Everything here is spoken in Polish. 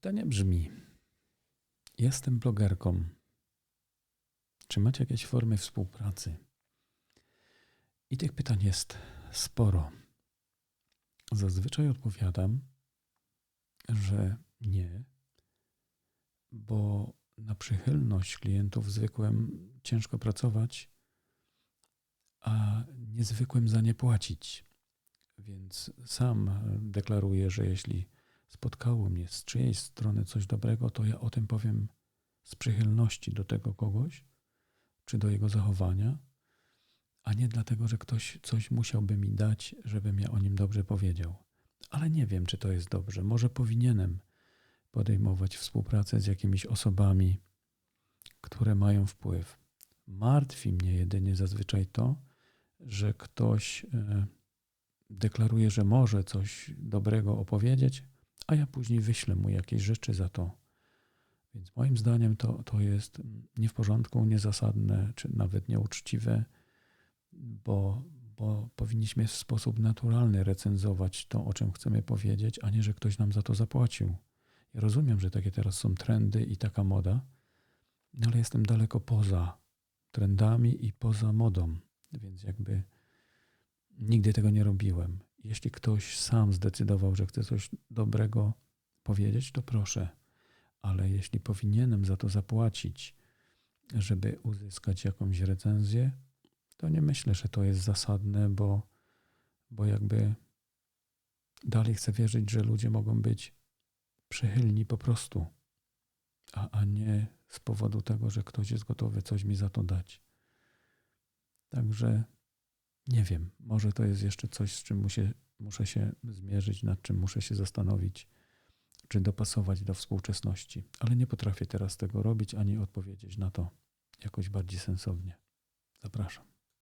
Pytanie brzmi: Jestem blogerką. Czy macie jakieś formy współpracy? I tych pytań jest sporo. Zazwyczaj odpowiadam, że nie, bo na przychylność klientów zwykłem ciężko pracować, a niezwykłem za nie płacić. Więc sam deklaruję, że jeśli spotkało mnie z czyjejś strony coś dobrego, to ja o tym powiem z przychylności do tego kogoś, czy do jego zachowania, a nie dlatego, że ktoś coś musiałby mi dać, żebym ja o nim dobrze powiedział. Ale nie wiem, czy to jest dobrze. Może powinienem podejmować współpracę z jakimiś osobami, które mają wpływ. Martwi mnie jedynie zazwyczaj to, że ktoś e, deklaruje, że może coś dobrego opowiedzieć, a ja później wyślę mu jakieś rzeczy za to. Więc moim zdaniem to, to jest nie w porządku, niezasadne, czy nawet nieuczciwe, bo, bo powinniśmy w sposób naturalny recenzować to, o czym chcemy powiedzieć, a nie, że ktoś nam za to zapłacił. Ja rozumiem, że takie teraz są trendy i taka moda, no ale jestem daleko poza trendami i poza modą, więc jakby nigdy tego nie robiłem. Jeśli ktoś sam zdecydował, że chce coś dobrego powiedzieć, to proszę, ale jeśli powinienem za to zapłacić, żeby uzyskać jakąś recenzję, to nie myślę, że to jest zasadne, bo, bo jakby dalej chcę wierzyć, że ludzie mogą być przychylni po prostu, a, a nie z powodu tego, że ktoś jest gotowy coś mi za to dać. Także nie wiem, może to jest jeszcze coś, z czym muszę, się zmierzyć, nad czym muszę się zastanowić, czy dopasować do współczesności, ale nie potrafię teraz tego robić ani odpowiedzieć na to jakoś bardziej sensownie. Zapraszam.